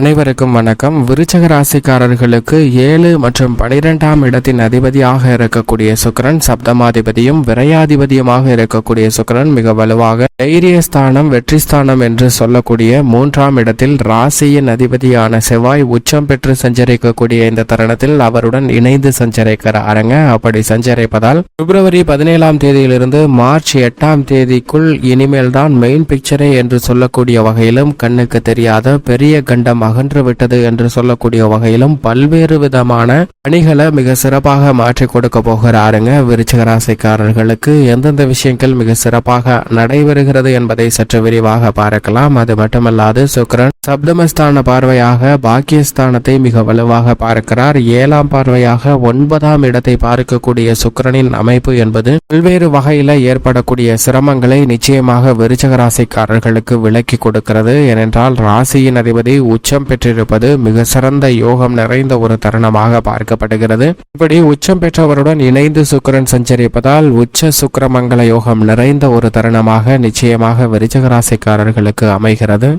அனைவருக்கும் வணக்கம். விருச்சக ராசிக்காரர்களுக்கு ஏழு மற்றும் பனிரெண்டாம் இடத்தின் அதிபதியாக இருக்கக்கூடிய சுக்கிரன் சப்தமாதிபதியும் விரையாதிபதியுமாக இருக்கக்கூடிய சுக்கிரன் மிக வலுவாக தைரியஸ்தானம் வெற்றிஸ்தானம் என்று சொல்லக்கூடிய மூன்றாம் இடத்தில் ராசியின் அதிபதியான செவ்வாய் உச்சம் பெற்று சஞ்சரிக்கக்கூடிய இந்த தருணத்தில் அவருடன் இணைந்து சஞ்சரிக்கிறாருங்க. அப்படி சஞ்சரிப்பதால் பிப்ரவரி பதினேழாம் தேதியிலிருந்து மார்ச் எட்டாம் தேதிக்குள் இனிமேல் தான் மெயின் பிக்சரே என்று சொல்லக்கூடிய வகையிலும் கண்ணுக்கு தெரியாத பெரிய கண்டம் அகன்று விட்டது என்று சொல்லக்கூடிய வகையிலும் பல்வேறு விதமான பணிகளை மிக சிறப்பாக மாற்றி கொடுக்க போகிறாருங்க. விருச்சிக ராசிக்காரர்களுக்கு எந்தெந்த விஷயங்கள் மிக சிறப்பாக நடைபெறுகிறது என்பதை சற்று விரிவாக பார்க்கலாம். அது மட்டுமல்லாது சுக்கிரன் சப்தமஸ்தான பார்வையாக பாக்கியஸ்தானத்தை மிக வலுவாக பார்க்கிறார். ஏழாம் பார்வையாக ஒன்பதாம் இடத்தை பார்க்கக்கூடிய சுக்கிரனின் அமைப்பு என்பது பல்வேறு வகையில ஏற்படக்கூடிய சிரமங்களை நிச்சயமாக விருச்சக ராசிக்காரர்களுக்கு விலக்கி கொடுக்கிறது. ஏனென்றால் ராசியின் அதிபதி உச்சம் பெற்றிருப்பது மிக சிறந்த யோகம் நிறைந்த ஒரு தருணமாக பார்க்கப்படுகிறது. இப்படி உச்சம் பெற்றவருடன் இணைந்து சுக்கரன் சஞ்சரிப்பதால் உச்ச சுக்கரமங்கல யோகம் நிறைந்த ஒரு தருணமாக நிச்சயமாக விருச்சக ராசிக்காரர்களுக்கு அமைகிறது.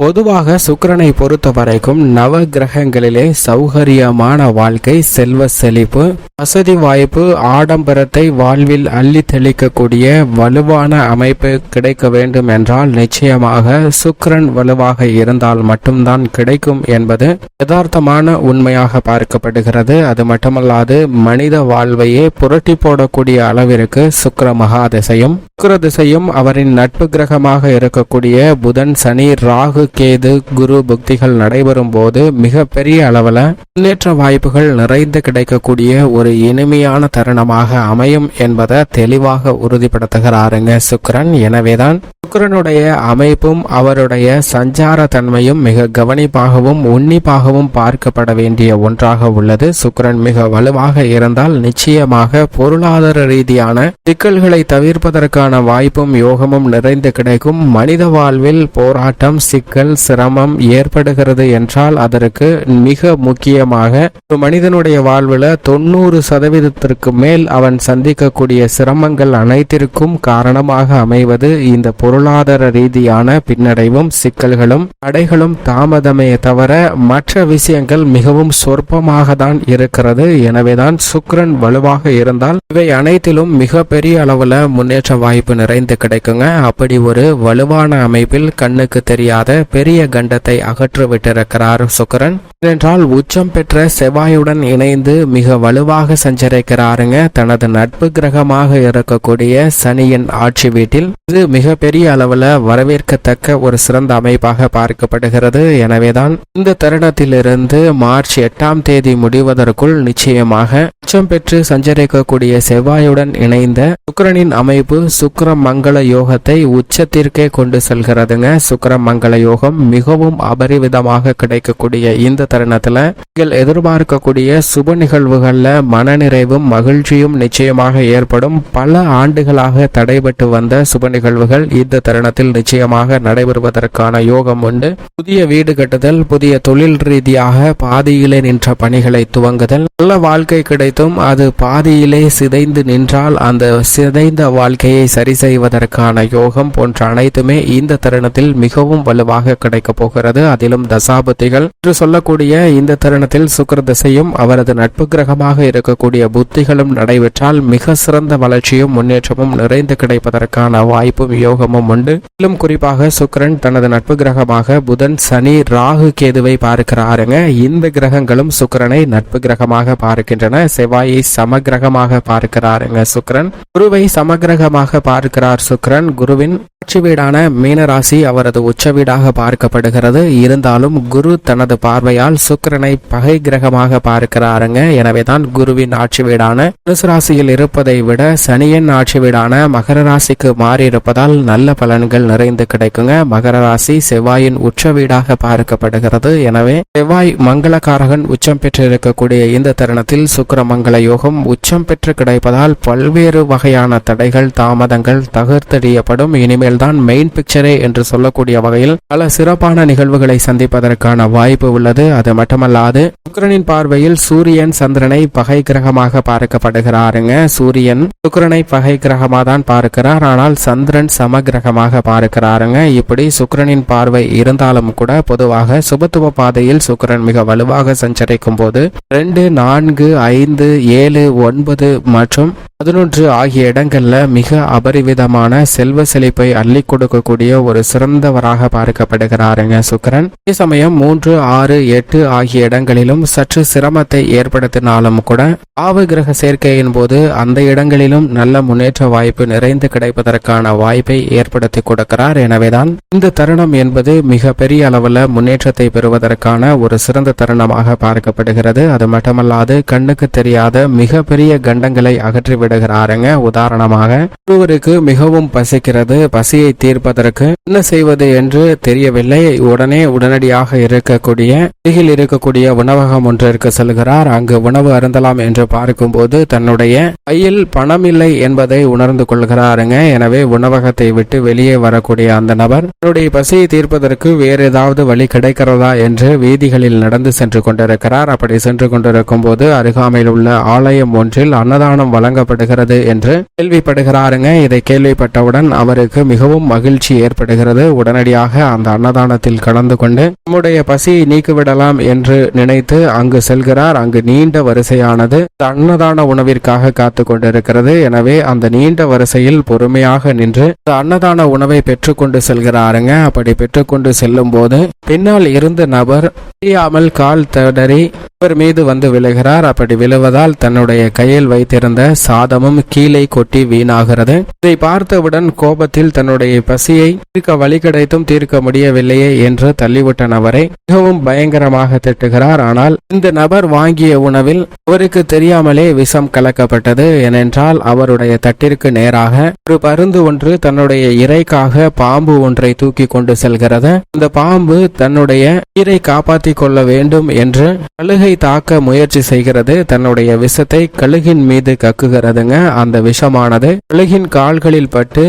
பொதுவாக சுக்கரனை பொறுத்த வரைக்கும் நவ கிரகங்களிலே சௌகரியமான வாழ்க்கை செல்வ செழிப்பு வசதி வாய்ப்பு ஆடம்பரத்தை வாழ்வில் அள்ளி தெளிக்கக்கூடிய வலுவான அமைப்பு கிடைக்க வேண்டும் என்றால் நிச்சயமாக சுக்கரன் வலுவாக இருந்தால் மட்டும்தான் கிடைக்கும் என்பது யதார்த்தமான உண்மையாக பார்க்கப்படுகிறது. அது மட்டுமல்லாது மனித வாழ்வையே புரட்டி போடக்கூடிய அளவிற்கு சுக்கர மகா திசையும் சுக்கர திசையும் அவரின் நட்பு கிரகமாக இருக்கக்கூடிய புதன் சனி ராகு கேது குரு புக்திகள் நடைபெறும் போது மிக பெரிய அளவுல முன்னேற்ற வாய்ப்புகள் நிறைந்து கிடைக்கக்கூடிய ஒரு இனிமையான தருணமாக அமையும் என்பதை தெளிவாக உறுதிப்படுத்துகிறாருங்க சுக்கரன். எனவேதான் சுக்கிரனுடைய அமைப்பும் அவருடைய சஞ்சார தன்மையும் மிக கவனிப்பாகவும் உன்னிப்பாகவும் பார்க்கப்பட வேண்டிய ஒன்றாக உள்ளது. சுக்கரன் மிக வலுவாக இருந்தால் நிச்சயமாக பொருளாதார ரீதியான சிக்கல்களை தவிர்ப்பதற்கான வாய்ப்பும் யோகமும் நிறைந்து கிடைக்கும். மனித வாழ்வில் போராட்டம் சிக்கல் சிரமம் ஏற்படுகிறது என்றால் அதற்கு மிக முக்கியமாக ஒரு மனிதனுடைய வாழ்வில் தொண்ணூறு சதவீதத்திற்கு மேல் அவன் சந்திக்கக்கூடிய சிரமங்கள் அனைத்திற்கும் காரணமாக அமைவது இந்த பொருளாதார ரீதியான பின்னடைவும் சிக்கல்களும் தடைகளும் தாமதமே தவிர மற்ற விஷயங்கள் மிகவும் சொற்பமாக தான் இருக்கிறது. எனவேதான் சுக்ரன் வலுவாக இருந்தால் இவை அனைத்திலும் மிக பெரிய அளவுல முன்னேற்ற வாய்ப்பு நிறைந்து கிடைக்குங்க. அப்படி ஒரு வலுவான அமைப்பில் கண்ணுக்கு தெரியாத பெரிய கண்டத்தை அகற்றுவிட்டிருக்கிறார் சுக்கரன் சுக்கிரன். ஏனென்றால் உச்சம் பெற்ற செவ்வாயுடன் இணைந்து மிக வலுவாக சஞ்சரிக்கிறாருங்க. தனது நட்பு கிரகமாக இருக்கக்கூடிய சனியின் ஆட்சி வீட்டில் இது மிகப்பெரிய அளவுல வரவேற்கத்தக்க ஒரு சிறந்த அமைப்பாக பார்க்கப்படுகிறது. எனவேதான் இந்த தருணத்திலிருந்து மார்ச் எட்டாம் தேதி முடிவதற்குள் நிச்சயமாக உச்சம் பெற்று சஞ்சரிக்கக்கூடிய செவ்வாயுடன் இணைந்த சுக்கரனின் அமைப்பு சுக்கர மங்கள யோகத்தை உச்சத்திற்கே கொண்டு செல்கிறதுங்க. சுக்கர மங்கள யோகம் மிகவும் அபரிவிதமாக கிடைக்கக்கூடிய இந்த தருணத்துல நீங்கள் எதிர்பார்க்கக்கூடிய சுப நிகழ்வுகள்ல மனநிறைவும் மகிழ்ச்சியும் நிச்சயமாக ஏற்படும். பல ஆண்டுகளாக தடைபட்டு வந்த சுப நிகழ்வுகள் இந்த தருணத்தில் நிச்சயமாக நடைபெறுவதற்கான யோகம் உண்டு. புதிய வீடு கட்டுதல் புதிய தொழில் ரீதியாக பாதியிலே நின்ற பணிகளை துவங்குதல். நல்ல வாழ்க்கை கிடைத்தும் அது பாதியிலே சிதைந்து நின்றால் அந்த சிதைந்த வாழ்க்கையை சரி செய்வதற்கான யோகம் போன்ற அனைத்துமே இந்த தருணத்தில் மிகவும் வலுவாக பலனாக கிடைக்க போகிறது. அதிலும் தசாபுத்திகள் என்று சொல்லக்கூடிய இந்த தருணத்தில் சுக்கர திசையும் அவரது நட்பு கிரகமாக இருக்கக்கூடிய புத்திகளும் நடைபெற்றால் மிக சிறந்த வளர்ச்சியும் முன்னேற்றமும் நிறைந்து கிடைப்பதற்கான வாய்ப்பும் யோகமும் உண்டு. மேலும் குறிப்பாக சுக்கரன் தனது நட்பு கிரகமாக புதன் சனி ராகு கேதுவை பார்க்கிறாருங்க. இந்த கிரகங்களும் சுக்கரனை நட்பு கிரகமாக பார்க்கின்றன. செவ்வாயை சமகிரகமாக பார்க்கிறாருங்க சுக்கரன். குருவை சமகிரகமாக பார்க்கிறார் சுக்கரன். குருவின் ஆட்சி வீடான மீனராசி அவரது உச்ச வீடாக பார்க்கப்படுகிறது. இருந்தாலும் குரு தனது பார்வையால் சுக்கிரனை பகை கிரகமாக பார்க்கிறாருங்க. எனவேதான் குருவின் ஆட்சி வீடான தனுசு ராசியில் இருப்பதை விட சனியின் ஆட்சி வீடான மகர ராசிக்கு மாறி இருப்பதால் நல்ல பலன்கள் நிறைந்து கிடைக்குங்க. மகர ராசி செவ்வாயின் உச்ச வீடாக பார்க்கப்படுகிறது. எனவே செவ்வாய் மங்களகாரகன் உச்சம் பெற்று இருக்கக்கூடிய இந்த தருணத்தில் சுக்கர மங்கள யோகம் உச்சம் பெற்று கிடைப்பதால் பல்வேறு வகையான தடைகள் தாமதங்கள் தகர்த்தெறியப்படும். இனிமேல் தான் மெயின் பிக்சரே என்று சொல்லக்கூடிய வகையில் பல பல சிறப்பான நிகழ்வுகளை சந்திப்பதற்கான வாய்ப்பு உள்ளது. அது மட்டுமல்லாது சுக்கரனின் பார்வையில் சூரியன் சந்திரனை பகை கிரகமாக பார்க்கப்படுகிறாருங்க. சூரியன் சுக்கிரனை பகை கிரகமாக தான் பார்க்கிறார். ஆனால் சந்திரன் சம கிரகமாக பார்க்கிறாருங்க. இப்படி சுக்கிரனின் பார்வை இருந்தாலும் கூட பொதுவாக சுபத்துவ பாதையில் சுக்கிரன் மிக வலுவாக சஞ்சரிக்கும் போது ரெண்டு நான்கு ஐந்து ஏழு ஒன்பது மற்றும் பதினொன்று ஆகிய இடங்கள்ல மிக அபரிவிதமான செல்வ செழிப்பை அள்ளி கொடுக்கக்கூடிய ஒரு சிறந்தவராக பார்க்க காணப்படுகிறாருங்க சுக்கரன். அதே சமயம் மூன்று ஆறு எட்டு ஆகிய இடங்களிலும் சற்று சிரமத்தை ஏற்படுத்தினாலும் கூட ஆவு கிரக சேர்க்கையின் போது அந்த இடங்களிலும் நல்ல முன்னேற்ற வாய்ப்பு நிறைந்து கிடைப்பதற்கான வாய்ப்பை ஏற்படுத்தி கொடுக்கிறார். எனவேதான் இந்த தருணம் என்பது மிக பெரிய அளவுல முன்னேற்றத்தை பெறுவதற்கான ஒரு சிறந்த தருணமாக பார்க்கப்படுகிறது. அது மட்டுமல்லாது கண்ணுக்கு தெரியாத மிக பெரிய கண்டங்களை அகற்றி விடுகிறாருங்க. உதாரணமாக ஒருவருக்கு மிகவும் பசிக்கிறது. பசியை தீர்ப்பதற்கு என்ன செய்வது என்று தெரிய தெரியவில்லை. உடனே உடனடியாக இருக்கக்கூடிய அருகில் இருக்கக்கூடிய உணவகம் ஒன்றிற்கு செல்கிறார். அங்கு உணவு அருந்தலாம் என்று பார்க்கும்போது தன்னுடைய கையில் பணம் இல்லை என்பதை உணர்ந்து கொள்கிறாருங்க. எனவே உணவகத்தை விட்டு வெளியே வரக்கூடிய அந்த நபர் தன்னுடைய பசியை தீர்ப்பதற்கு வேறு ஏதாவது வழி கிடைக்கிறதா? என்று வீதிகளில் நடந்து சென்று கொண்டிருக்கிறார். அப்படி சென்று கொண்டிருக்கும் போது அருகாமையில் உள்ள ஆலயம் ஒன்றில் அன்னதானம் வழங்கப்படுகிறது என்று கேள்விப்படுகிறாருங்க. இதை கேள்விப்பட்டவுடன் அவருக்கு மிகவும் மகிழ்ச்சி ஏற்படுகிறது. உடனடியாக அந்த அன்னதானத்தில் கலந்து கொண்டு நம்முடைய பசியை நீக்கிவிடலாம் என்று நினைத்து அங்கு செல்கிறார். அங்கு நீண்ட வரிசையானது அன்னதான உணவிற்காக காத்து கொண்டிருக்கிறது. எனவே அந்த நீண்ட வரிசையில் பொறுமையாக நின்று இந்த அன்னதான உணவை பெற்றுக்கொண்டு செல்கிறாருங்க. அப்படி பெற்றுக்கொண்டு செல்லும் போது பின்னால் இருந்த நபர் தெரியாமல் கால் தடறி இவர் மீது வந்து விழுகிறார். அப்படி விழுவதால் தன்னுடைய கையில் வைத்திருந்த சாதமும் கீழே கொட்டி வீணாகிறது. இதை பார்த்தவுடன் கோபத்தில் தன்னுடைய பசியை தீர்க்க வழி கிடைத்தும் தீர்க்க முடியவில்லையே என்று தள்ளிவிட்ட நபரை மிகவும் பயங்கரமாக திட்டுகிறார். ஆனால் இந்த நபர் வாங்கிய உணவில் அவருக்கு தெரியாமலே விஷம் கலக்கப்பட்டது. ஏனென்றால் அவருடைய தட்டிற்கு நேராக ஒரு பருந்து ஒன்று தன்னுடைய இறைக்காக பாம்பு ஒன்றை தூக்கி கொண்டு செல்கிறது. அந்த பாம்பு தன்னுடைய உயிரை காப்பாற்றிக் கொள்ள வேண்டும் என்று கழுகை தாக்க முயற்சி செய்கிறது. தன்னுடைய விஷத்தை கழுகின் மீது கக்குகிறதுங்க. அந்த விஷமானது கழுகின் கால்களில் பட்டு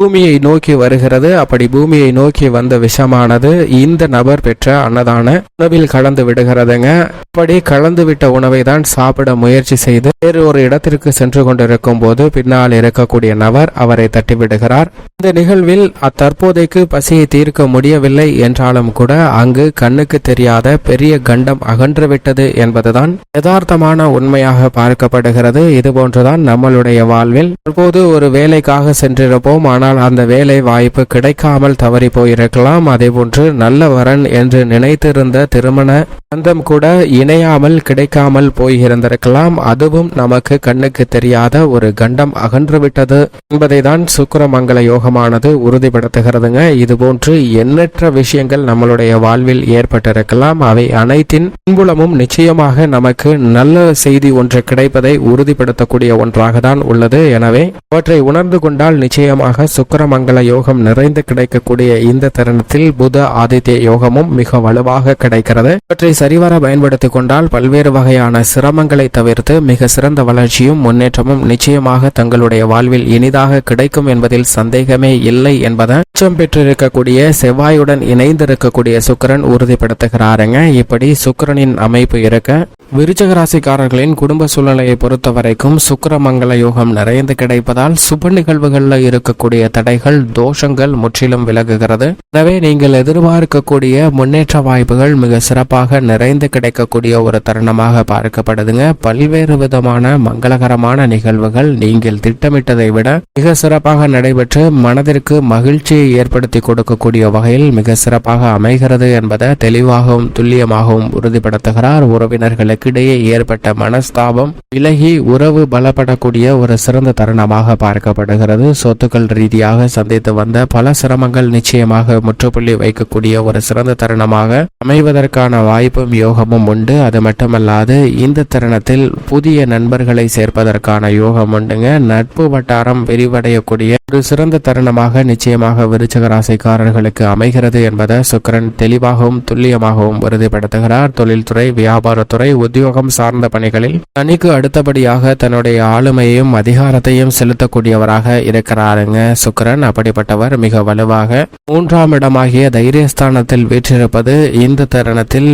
பூமியை நோக்கி வருகிறது. அப்படி பூமியை நோக்கி வந்த விஷமானது இந்த நபர் பெற்ற அன்னதான உணவில் கலந்து விடுகிறதுங்க. அப்படி கலந்து விட்ட உணவை தான் சாப்பிட முயற்சி செய்து வேறு ஒரு இடத்திற்கு சென்று கொண்டிருக்கும் போது பின்னால் இருக்கக்கூடிய நபர் அவரை தட்டி விடுகிறார் இந்த நிகழ்வில் அத்தற்போதைக்கு பசியை தீர்க்க முடியவில்லை என்றாலும் கூட அங்கு கண்ணுக்கு தெரியாத பெரிய கண்டம் அகன்றுவிட்டது என்பதுதான் யதார்த்தமான உண்மையாக பார்க்கப்படுகிறது. இதுபோன்றுதான் நம்மளுடைய வாழ்வில். தற்போது ஒரு வேலைக்காக சென்றிருப்போம். ஆனால் ஆனால் அந்த வேலை வாய்ப்பு கிடைக்காமல் தவறி போயிருக்கலாம். அதேபோன்று நல்ல வரன் என்று நினைத்திருந்த திருமண பந்தம் கூட இணையாமல் கிடைக்காமல் போயிருந்திருக்கலாம். அதுவும் நமக்கு கண்ணுக்கு தெரியாத ஒரு கண்டம் அகன்றுவிட்டது என்பதை தான் சுக்கரமங்கல யோகமானது உறுதிப்படுத்துகிறதுங்க. இதுபோன்று எண்ணற்ற விஷயங்கள் நம்மளுடைய வாழ்வில் ஏற்பட்டிருக்கலாம். அவை அனைத்தின் பின்புலமும் நிச்சயமாக நமக்கு நல்ல செய்தி ஒன்று கிடைப்பதை உறுதிப்படுத்தக்கூடிய ஒன்றாக தான் உள்ளது. எனவே அவற்றை உணர்ந்து கொண்டால் நிச்சயமாக சுக்கரமங்கல யோகம் நிறைந்து கிடைக்கக்கூடிய இந்த தருணத்தில் புத ஆதித்ய யோகமும் மிக வலுவாக கிடைக்கிறது. இவற்றை சரிவர பயன்படுத்திக் கொண்டால் பல்வேறு வகையான சிரமங்களை தவிர்த்து மிக சிறந்த வளர்ச்சியும் முன்னேற்றமும் நிச்சயமாக தங்களுடைய வாழ்வில் இனிதாக கிடைக்கும் என்பதில் சந்தேகமே இல்லை என்பதை உச்சம் பெற்றிருக்கக்கூடிய செவ்வாயுடன் இணைந்திருக்கக்கூடிய சுக்கரன் உறுதிப்படுத்துகிறாருங்க. இப்படி சுக்கிரனின் அமைப்பு இருக்க விருச்சக ராசிக்காரர்களின் குடும்ப சூழ்நிலையை பொறுத்த வரைக்கும் சுக்கிரமங்கல யோகம் நிறைந்து கிடைப்பதால் சுப நிகழ்வுகளில் இருக்கக்கூடிய தடைகள் தோஷங்கள் முற்றிலும் விலகுகிறது. எனவே நீங்கள் எதிர்பார்க்கக்கூடிய முன்னேற்ற வாய்ப்புகள் மிக சிறப்பாக நிறைந்து கிடைக்கக்கூடிய ஒரு தருணமாக பார்க்கப்படுதுங்க. பல்வேறு விதமான மங்களகரமான நிகழ்வுகள் நீங்கள் திட்டமிட்டதை விட மிக சிறப்பாக நடைபெற்று மனதிற்கு மகிழ்ச்சியை ஏற்படுத்தி கொடுக்கக்கூடிய வகையில் மிக சிறப்பாக அமைகிறது என்பதை தெளிவாகவும் துல்லியமாகவும் உறுதிப்படுத்துகிறார். உறவினர்களுக்கிடையே ஏற்பட்ட மனஸ்தாபம் விலகி உறவு பலப்படக்கூடிய ஒரு சிறந்த தருணமாக பார்க்கப்படுகிறது. சொத்துக்கள் ரீதி ரீதியாக சந்தித்து வந்த பல சிரமங்கள் நிச்சயமாக முற்றுப்புள்ளி வைக்கக்கூடிய ஒரு சிறந்த தருணமாக அமைவதற்கான வாய்ப்பும் யோகமும் உண்டு. அது மட்டுமல்லாது இந்த தருணத்தில் புதிய நண்பர்களை சேர்ப்பதற்கான யோகம் உண்டுங்க. நட்பு வட்டாரம் விரிவடையக்கூடிய ஒரு சிறந்த தருணமாக நிச்சயமாக விருச்சக ராசிக்காரர்களுக்கு அமைகிறது என்பதை சுக்கிரன் தெளிவாகவும் துல்லியமாகவும் உறுதிப்படுத்துகிறார். தொழில்துறை வியாபாரத்துறை உத்தியோகம் சார்ந்த பணிகளில் தனிக்கு அடுத்தபடியாக தன்னுடைய ஆளுமையையும் அதிகாரத்தையும் செலுத்தக்கூடியவராக இருக்கிறாருங்க. சுக்கரன் அப்படிப்பட்டவர் மிக வலுவாக மூன்றாம் இடமாகிய தைரியஸ்தானத்தில் வீற்றிருப்பது இந்த தருணத்தில்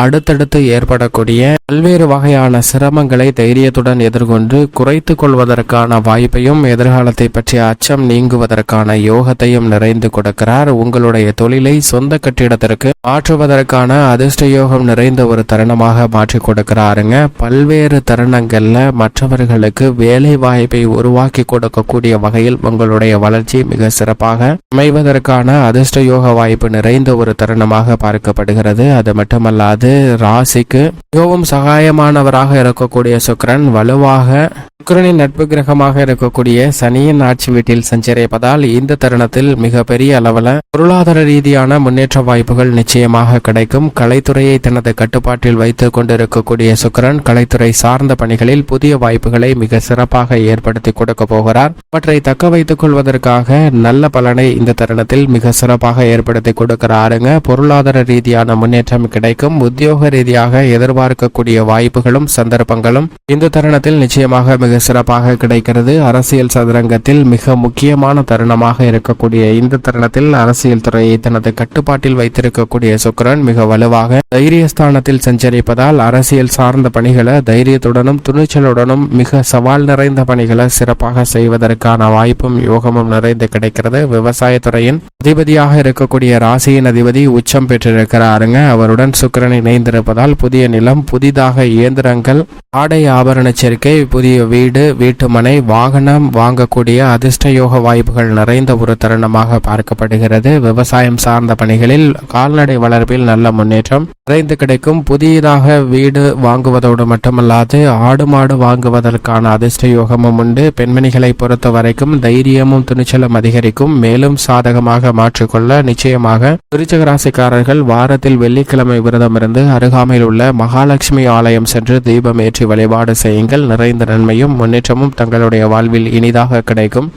அடுத்தடுத்து ஏற்படக்கூடிய பல்வேறு வகையான சிரமங்களை தைரியத்துடன் எதிர்கொண்டு குறைத்து கொள்வதற்கான வாய்ப்பையும் எதிர்காலத்தை பற்றிய அச்சம் நீங்குவதற்கான யோகத்தையும் நிறைந்து கொடுக்கிறார். உங்களுடைய தொழிலை சொந்த கட்டிடத்திற்கு மாற்றுவதற்கான அதிர்ஷ்ட யோகம் நிறைந்த ஒரு தருணமாக மாற்றி கொடுக்கிறாருங்க. பல்வேறு தருணங்கள்ல மற்றவர்களுக்கு வேலை வாய்ப்பை உருவாக்கி கொடுக்கக்கூடிய வகையில் உங்களுடைய வளர்ச்சி மிக சிறப்பாக அமைவதற்கான அதிர்ஷ்ட யோக வாய்ப்பு நிறைந்த ஒரு தருணமாக பார்க்கப்படுகிறது. அது மட்டுமல்லாது ராசிக்கு மிகவும் சகாயமானவராக இருக்கக்கூடிய சுக்கரன் வலுவாக சுக்கரனின் நட்பு கிரகமாக இருக்கக்கூடிய சனியின் ஆட்சி வீட்டில் சஞ்சரிப்பதால் இந்த தருணத்தில் மிகப்பெரிய அளவில் பொருளாதார ரீதியான முன்னேற்ற வாய்ப்புகள் நிச்சயமாக கிடைக்கும். கலைத்துறையை தனது கட்டுப்பாட்டில் வைத்துக் கொண்டிருக்கக்கூடிய சுக்கரன் கலைத்துறை சார்ந்த பணிகளில் புதிய வாய்ப்புகளை மிக சிறப்பாக ஏற்படுத்தி கொடுக்க போகிறார். அவற்றை தக்க வைத்துக் கொள்வதற்கு கொள்வதற்காக நல்ல பலனை இந்த தருணத்தில் மிக சிறப்பாக ஏற்படுத்தி கொடுக்கிறாருங்க பொருளாதார ரீதியான முன்னேற்றம் கிடைக்கும். உத்தியோக ரீதியாக எதிர்பார்க்கக்கூடிய வாய்ப்புகளும் சந்தர்ப்பங்களும் இந்த தருணத்தில் நிச்சயமாக மிக சிறப்பாக கிடைக்கிறது. அரசியல் சதுரங்கத்தில் மிக முக்கியமான தருணமாக இருக்கக்கூடிய இந்த தருணத்தில் அரசியல் துறையை தனது கட்டுப்பாட்டில் வைத்திருக்கக்கூடிய சுக்கிரன் மிக வலுவாக தைரியஸ்தானத்தில் சஞ்சரிப்பதால் அரசியல் சார்ந்த பணிகளை தைரியத்துடனும் துணிச்சலுடனும் மிக சவால் நிறைந்த பணிகளை சிறப்பாக செய்வதற்கான வாய்ப்பும் யோகமும் நிறைந்து கிடைக்கிறது. விவசாயத்துறையின் அதிபதியாக இருக்கக்கூடிய ராசியின் அதிபதி உச்சம் பெற்றிருக்கிறாருங்க. அவருடன் சுக்கரன் இணைந்திருப்பதால் புதிய நிலம் புதிதாக இயந்திரங்கள் ஆடை ஆபரண சேர்க்கை புதிய வீடு வீட்டுமனை வாகனம் வாங்கக்கூடிய அதிர்ஷ்ட யோக வாய்ப்புகள் நிறைந்த ஒரு தருணமாக பார்க்கப்படுகிறது. விவசாயம் சார்ந்த பணிகளில் கால்நடை வளர்ப்பில் நல்ல முன்னேற்றம் நிறைந்து கிடைக்கும். புதியதாக வீடு வாங்குவதோடு மட்டுமல்லாது ஆடு மாடு வாங்குவதற்கான அதிர்ஷ்ட யோகமும் உண்டு. பெண்மணிகளை பொறுத்த வரைக்கும் தைரியமும் துணிச்சலும் அதிகரிக்கும். மேலும் சாதகமாக மாற்றிக்கொள்ள நிச்சயமாக விருச்சிக ராசிக்காரர்கள் வாரத்தில் வெள்ளிக்கிழமை விரதம் இருந்து அருகாமையில் உள்ள மகாலட்சுமி ஆலயம் சென்று தீபம் ஏற்றி வழிபாடு செய்யுங்கள். நிறைந்த நன்மையும் முன்னேற்றமும் தங்களுடைய வாழ்வில் இனிதாக கிடைக்கும்.